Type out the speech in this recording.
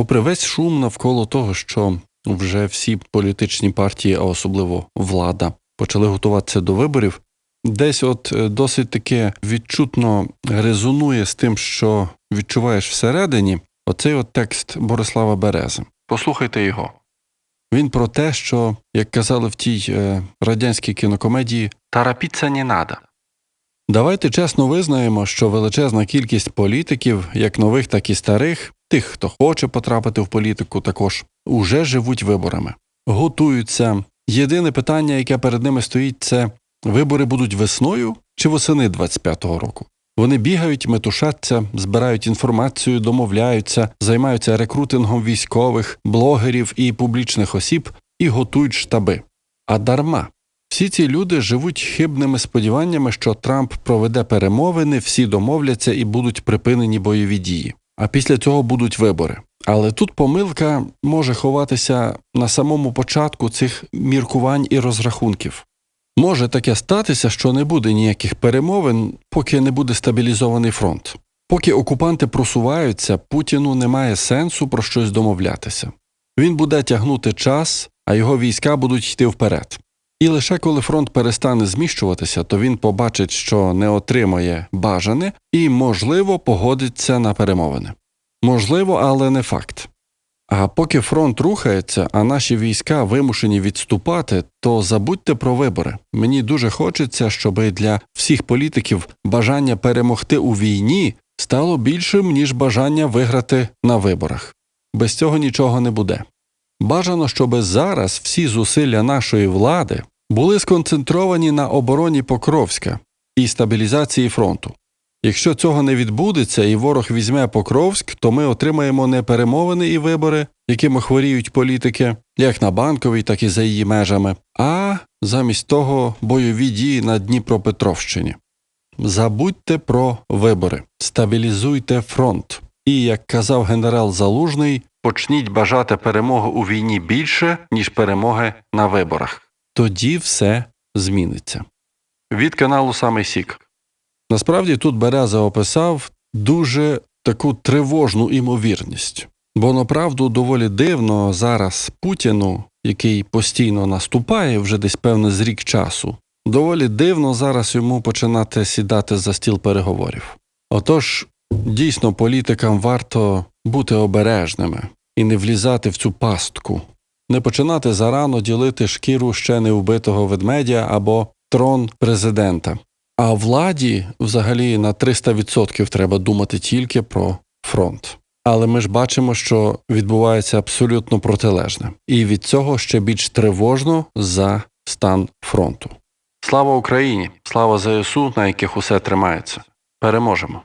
попри весь шум навколо того, що вже всі політичні партії, а особливо влада, почали готуватися до виборів, десь от е, досить таке відчутно резонує з тим, що відчуваєш всередині, оцей от текст Борислава Берези. Послухайте його. Він про те, що, як казали в тій е, радянській кінокомедії, «Тарапіться не надо. Давайте чесно визнаємо, що величезна кількість політиків, як нових, так і старих, тих, хто хоче потрапити в політику, також уже живуть виборами, готуються. Єдине питання, яке перед ними стоїть, це вибори будуть весною чи восени 25-го року. Вони бігають, метушаться, збирають інформацію, домовляються, займаються рекрутингом військових, блогерів і публічних осіб і готують штаби. А дарма. Всі ці люди живуть хибними сподіваннями, що Трамп проведе перемовини, всі домовляться і будуть припинені бойові дії. А після цього будуть вибори. Але тут помилка може ховатися на самому початку цих міркувань і розрахунків. Може таке статися, що не буде ніяких перемовин, поки не буде стабілізований фронт. Поки окупанти просуваються, Путіну немає сенсу про щось домовлятися. Він буде тягнути час, а його війська будуть йти вперед. І лише коли фронт перестане зміщуватися, то він побачить, що не отримає бажане і, можливо, погодиться на перемовини. Можливо, але не факт. А поки фронт рухається, а наші війська вимушені відступати, то забудьте про вибори. Мені дуже хочеться, щоб для всіх політиків бажання перемогти у війні стало більшим, ніж бажання виграти на виборах. Без цього нічого не буде. Бажано, щоб зараз всі зусилля нашої влади були сконцентровані на обороні Покровська і стабілізації фронту. Якщо цього не відбудеться і ворог візьме Покровськ, то ми отримаємо не перемовини і вибори, якими хворіють політики, як на банковій, так і за її межами, а замість того бойові дії на Дніпропетровщині. Забудьте про вибори, стабілізуйте фронт. І, як казав генерал Залужний, почніть бажати перемоги у війні більше, ніж перемоги на виборах. Тоді все зміниться. Від каналу Самий Сік. Насправді тут Береза описав дуже таку тривожну імовірність, бо направду доволі дивно зараз Путіну, який постійно наступає вже десь певне з рік часу, доволі дивно зараз йому починати сідати за стіл переговорів. Отож, дійсно, політикам варто бути обережними і не влізати в цю пастку, не починати зарано ділити шкіру ще не вбитого ведмедя або трон президента. А владі взагалі на 300% треба думати тільки про фронт. Але ми ж бачимо, що відбувається абсолютно протилежне, і від цього ще більш тривожно за стан фронту. Слава Україні! Слава ЗСУ, на яких усе тримається. Переможемо!